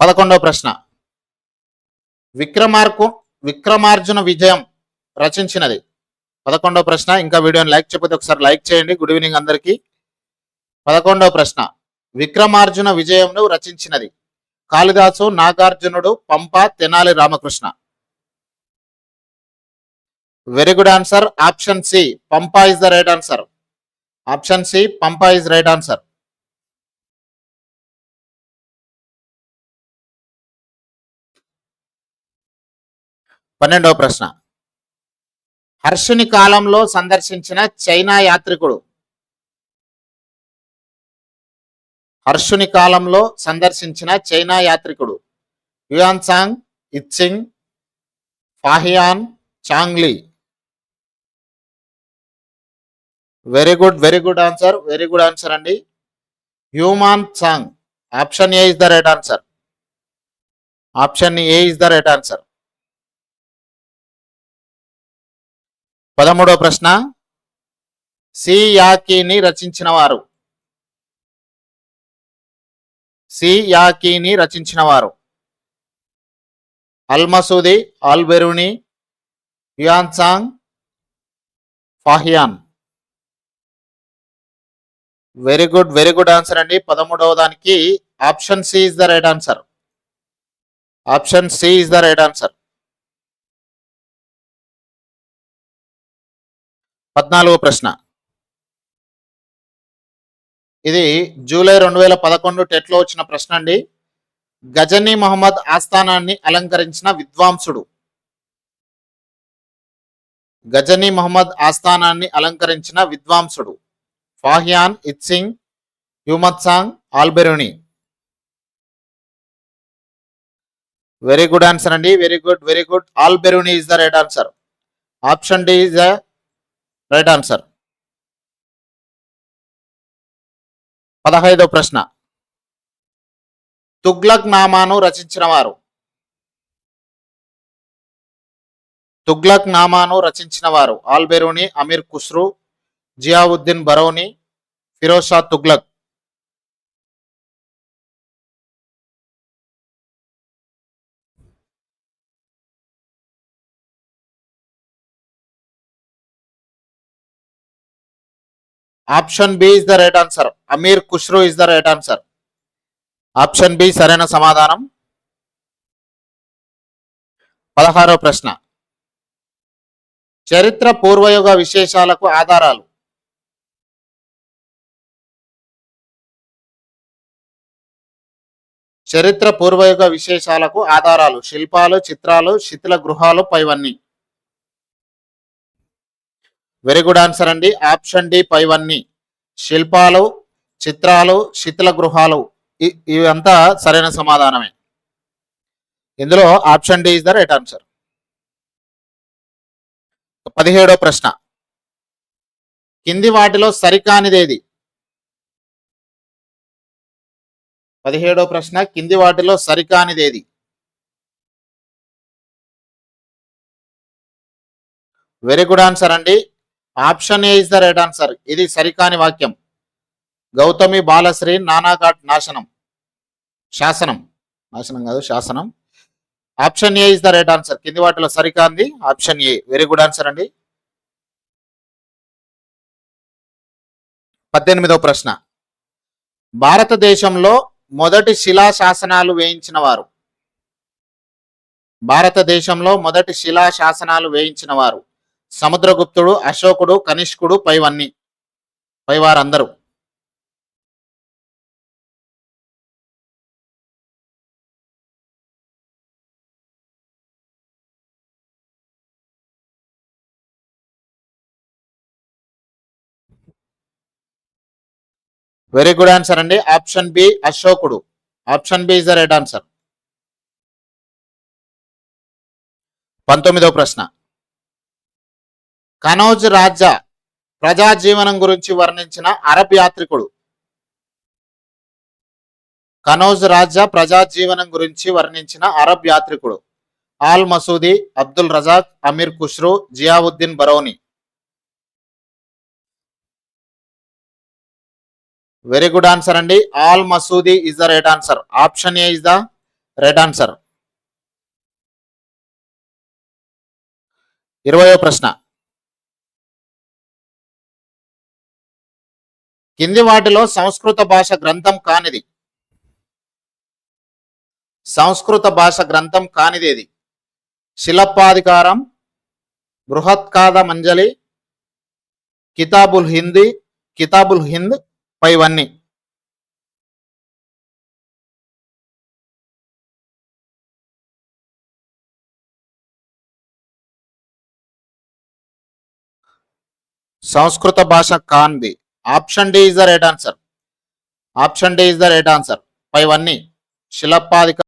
పదకొండవ ప్రశ్న. విక్రమార్కు విక్రమార్జున విజయం రచించినది. పదకొండవ ప్రశ్న. ఇంకా వీడియోని లైక్ చేయకపోతే ఒకసారి లైక్ చేయండి. గుడ్ ఈవినింగ్ అందరికీ. పదకొండవ ప్రశ్న. విక్రమార్జున విజయంను రచించినది. Kalidasa నాగార్జునుడు Pampa Tenali Ramakrishna. Very good answer. Option C Pampa is the right answer. Option C Pampa is right answer. పన్నెండవ ప్రశ్న. హర్షుని కాలంలో సందర్శించిన చైనా యాత్రికుడు. హర్షుని కాలంలో సందర్శించిన చైనా యాత్రికుడు. Xuanzang Itsing Fahien చాంగ్లీ. Very good very good answer very good answer అండి. Hiuen Tsang option A is the right answer. Option A is the right answer. పదమూడవ ప్రశ్న. సియాకీని రచించినవారు. రచించిన వారు సి రచించిన వారు Almasudi Alberuni Xuanzang Fahien. Very good very good answer అండి. పదమూడవ దానికి option C is the right answer. Option C is the right answer. పద్నాలుగో ప్రశ్న. ఇది జూలై రెండు వేల పదకొండు టెట్లో వచ్చిన ప్రశ్న అండి. గజనీ మహమ్మద్ ఆస్థానాన్ని అలంకరించిన విద్వాంసుడు. గజనీ మహమ్మద్ ఆస్థానాన్ని అలంకరించిన విద్వాంసుడు. Fahien Itsing Hiuen Tsang Alberuni. Very good answer అండి. Very good very good. Alberuni is the right answer. Option D is the right answer పదహైదో ప్రశ్న. తుగ్లక్ నామాను రచించిన వారు. తుగ్లక్ నామాను రచించిన వారు. Alberuni Amir Khusrau Ziauddin Barani Firoz Shah Tughlaq. Option B is the right answer. Amir Khusro is the right answer. Option B సరైన సమాధానం. పదహారో ప్రశ్న. చరిత్ర పూర్వయుగ విశేషాలకు ఆధారాలు. చరిత్ర పూర్వయుగ విశేషాలకు ఆధారాలు. శిల్పాలు చిత్రాలు శిథిల గృహాలు పైవన్నీ. వెరీ గుడ్ ఆన్సర్ అండి. ఆప్షన్ డి పైవన్నీ శిల్పాలు చిత్రాలు శిథిల గృహాలు. ఇ- ఇవంతా సరైన సమాధానమే. ఇందులో option D is the right answer పదిహేడో ప్రశ్న. కింది వాటిలో సరికానిదేది? పదిహేడో ప్రశ్న. కింది వాటిలో సరికానిదేది? వెరీ గుడ్ ఆన్సర్ అండి. Option A is the right answer. ఇది సరికాని వాక్యం. గౌతమి బాలశ్రీ నానాఘాట్ నాశనం. శాసనం. నాశనం కాదు శాసనం. Option A is the right answer. కింది వాటిలో సరికాంది. Option A. Very good answer అండి. పద్దెనిమిదవ ప్రశ్న. భారతదేశంలో మొదటి శిలా శాసనాలు వేయించిన వారు భారతదేశంలో మొదటి శిలా శాసనాలు వేయించిన వారు సముద్రగుప్తుడు అశోకుడు కనిష్కుడు పైవన్నీ పైవారందరూ. వెరీ గుడ్ ఆన్సర్ అండి. ఆప్షన్ బి అశోకుడు. Option B is the right answer పంతొమ్మిదవ ప్రశ్న. కనౌజ్ రాజా ప్రజాజీవనం గురించి వర్ణించిన అరబ్ యాత్రికుడు. కనౌజ్ రాజా ప్రజాజీవనం గురించి వర్ణించిన Arab యాత్రికుడు. Al Masudi Abdul Razzaq Amir Khusrau Ziauddin Barani. Very good answer అండి. Al Masudi is the right answer option A is the right answer ఇరవయో ప్రశ్న. కింది వాటిలో సంస్కృత భాష గ్రంథం కానిది. సంస్కృత భాష గ్రంథం కానిదేది శిలప్పాధికారం బృహత్కాద మంజలి కితాబుల్ హిందీ కితాబుల్ హింద్ పైవన్నీ. సంస్కృత భాష కాన్ది. Option D is the right answer. Option D is the right answer. పైవన్నీ శిలపాధిక